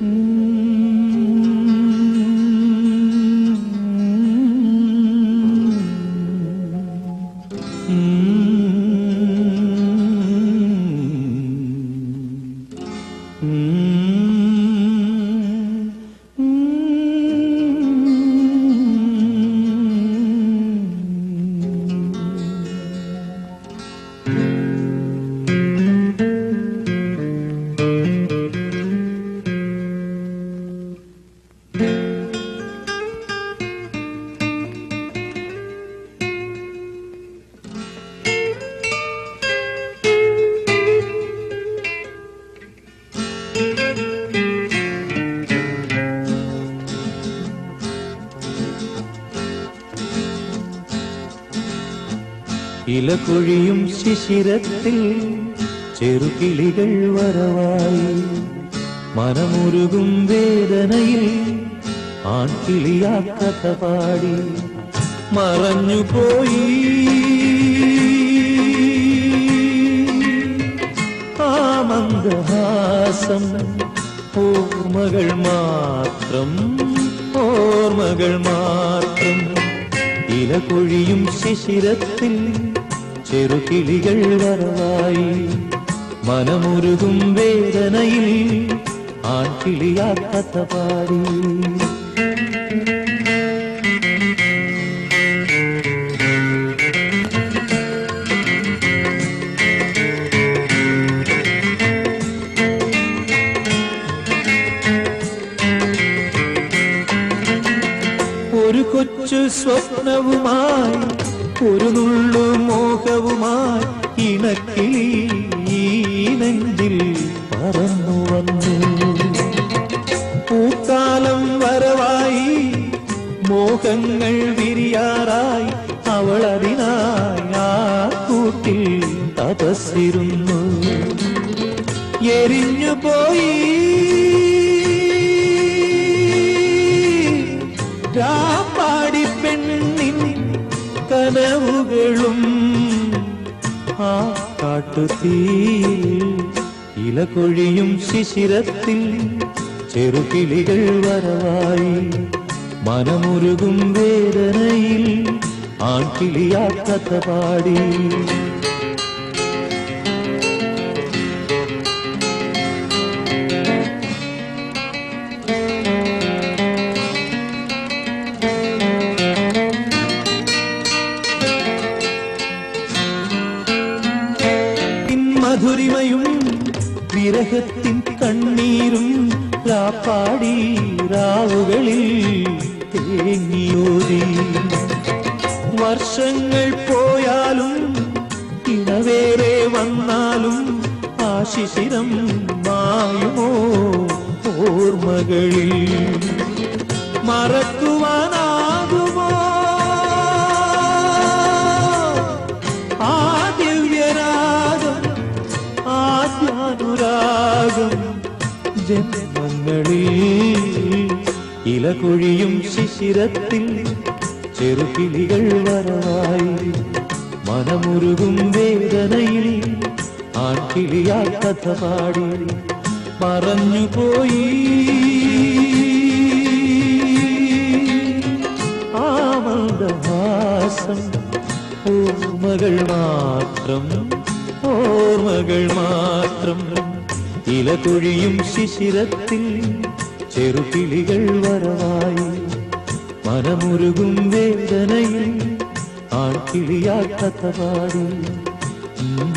Mm-hmm. mm-hmm. ഇലകൊഴിയും ശിശിരത്തിൽ ചെറുകിളികൾ വരവായി. മനമുരുകും വേദനയിൽ ആൺകിളിയാ കഥ പാടി. മറഞ്ഞുപോയി. ആ മന്ദഹാസം ഓർമ്മകൾ മാത്രം ഓർമ്മകൾ മാത്രം. ഇലകുഴിയും ശിശിരത്തിൽ ചെറുകിളികൾ വരവായി മനമുരുകും വേദനയിൽ ആൺകിളിയാ കഥ പാടി ഒരു കൊച്ചു സ്വപ്നവുമായി ഒരു നുള്ളു മോഹവുമായി ഇണക്കിളി നെഞ്ചിൽ പറന്നു വന്നു. പൂക്കാലം വരവായി മോഹങ്ങൾ വിരിയാറായി അവൾ അതിനായി ആ കൂട്ടിൽ തപസ്സിരുന്നു. എരിഞ്ഞു പോയി കനവുകളും ആ കാട്ടുതീ ഇലകൊഴിയും ശിശിരത്തിൽ ചെറുകിളികൾ വരവായി. മനമുരുകും വേദനയിൽ ആൺകിളിയാ കഥ പാടി. മധുരിമയും വിരഹത്തിൻ കണ്ണീരും രാപ്പാടി രാവുകളിൽ തേങ്ങിയോരി. വർഷങ്ങൾ പോയാലും ഇണവേറെ വന്നാലും ആ ശിശിരം മായുമോ ഓർമ്മകളിൽ. മറക്കുവാനാകുമോ ജന്മങ്ങളിൽ ഇലകൊഴിയും ശിശിരത്തിൽ ചെറുകിളികൾ വരവായി. മനമുരുകും വേദനയിൽ ആൺകിളിയാ കഥ പാടി. മറഞ്ഞുപോയി. ആമന്ദഹാസം. ഓർമ്മകൾ മാത്രം ഓർമ്മകൾ മാത്രം. ഇലകൊഴിയും ശിശിരത്തിൽ ചെറുകിളികൾ വരവായി. മനമുരുകും വേദനയിൽ ആൺകിളിയാ കഥ പാടി. ഉം